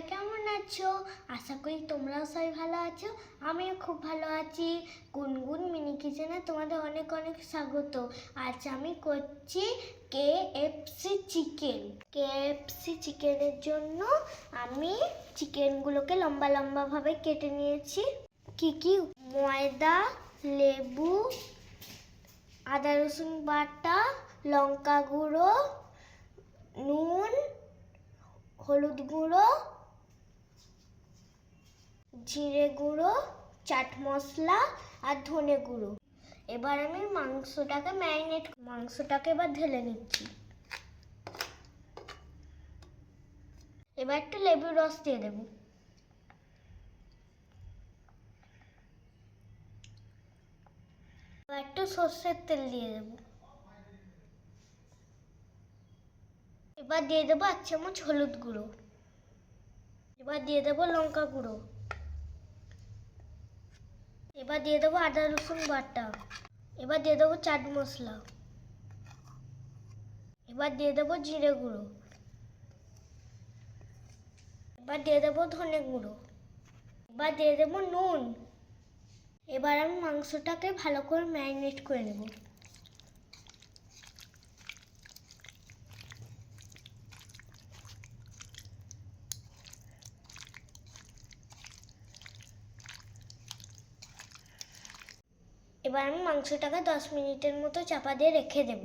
তোমরা কেমন আছো? আশা করি তোমরাও সবাই ভালো আছো। আমিও খুব ভালো আছি। গুনগুন মিনি কিচেনে তোমাদের অনেক অনেক স্বাগত। আজ আমি করছি K FC chicken. K FC চিকেনের জন্য আমি চিকেনগুলোকে লম্বা লম্বাভাবে কেটে নিয়েছি। কি কি? ময়দা, লেবু, আদা রসুন বাটা, লঙ্কা গুঁড়ো, নুন, হলুদ গুঁড়ো জিরে গুঁড়ো, চাট মশলা আর ধনে গুঁড়ো। এবার আমি মাংসটাকে ম্যারিনেট মাংসটাকে এবার ঢেলে নিচ্ছি। এবার একটু লেবুর রস দিয়ে দেবো। এবার একটু সর্ষের তেল দিয়ে দেবো। এবার দিয়ে দেবো এক চামচ হলুদ গুঁড়ো। এবার দিয়ে দেবো লঙ্কা গুঁড়ো। এবার দিয়ে দেবো আদা, রসুন বাটা। এবার দিয়ে দেবো চাট মশলা। এবার দিয়ে দেবো জিরে গুঁড়ো। এবার দিয়ে দেবো ধনে গুঁড়ো। এবার দিয়ে দেবো নুন। এবার আমি মাংসটাকে ভালো করে ম্যারিনেট করে নেব। এবার আমি মাংসটাকে দশ মিনিটের মতো চাপা দিয়ে রেখে দেব।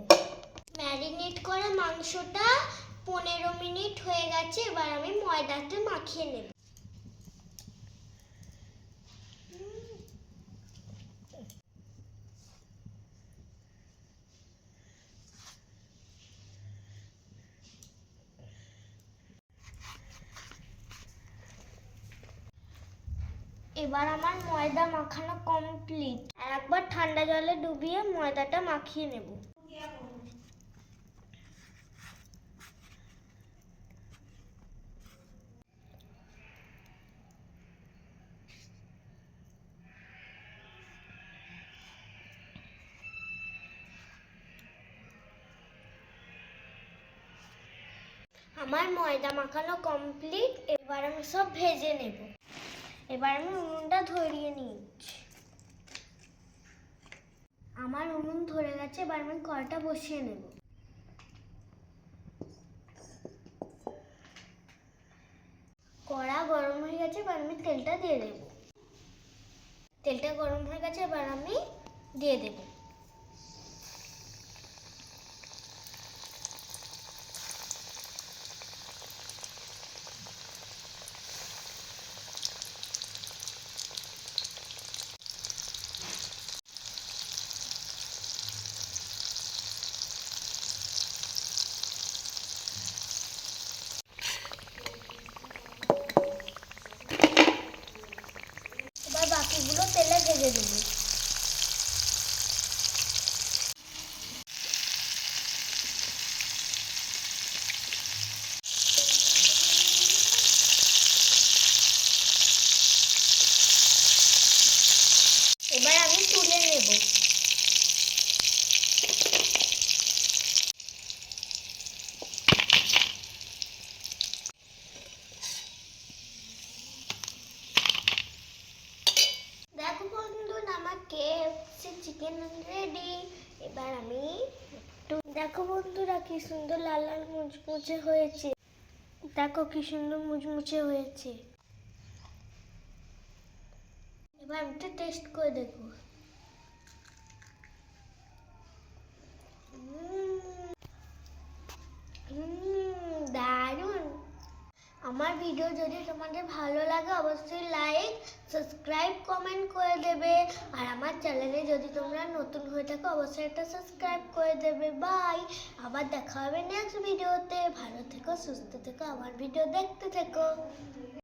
ম্যারিনেট করা মাংসটা পনেরো মিনিট হয়ে গেছে, এবার আমি ময়দাতে মাখিয়ে নেব। এবার আমার ময়দা মাখানো কমপ্লিট একবার ঠান্ডা জলে ডুবিয়ে ময়দাটা মাখিয়ে নেব। আমার ময়দা মাখানো কমপ্লিট এবার আমি সব ভেজে নেব। এবার আমি উনুনটা ধরিয়ে নিচ্ছি। আমার উনুন ধরে গেছে, এবার আমি কড়াটা বসিয়ে নেব। কড়া গরম হয়ে গেছে, এবার আমি তেলটা দিয়ে দেব। তেলটা গরম হয়ে গেছে, এবার আমি দিয়ে দেব এবার বাকিগুলো তেলে ভেজে দেব এবার আমি তুলে নেব দেখো বন্ধু আমার কেএফসি চিকেন রেডি এবার আমি একটু দেখো বন্ধুরা কি সুন্দর লাল লাল মুচমুচে হয়েছে। দেখো কি সুন্দর মুচমুচে হয়েছে। এবার আমি টেস্ট করে দেখব আমার ভিডিও যদি তোমাদের ভালো লাগে, অবশ্যই লাইক সাবস্ক্রাইব কমেন্ট করে দেবে। আর আমার চ্যানেলে যদি তোমরা নতুন হয়ে থাকো, অবশ্যই একটা সাবস্ক্রাইব করে দেবে। বাই আবার দেখা হবে নেক্সট ভিডিওতে ভালো থেকো, সুস্থ থেকো, আমার ভিডিও দেখতে থেকো।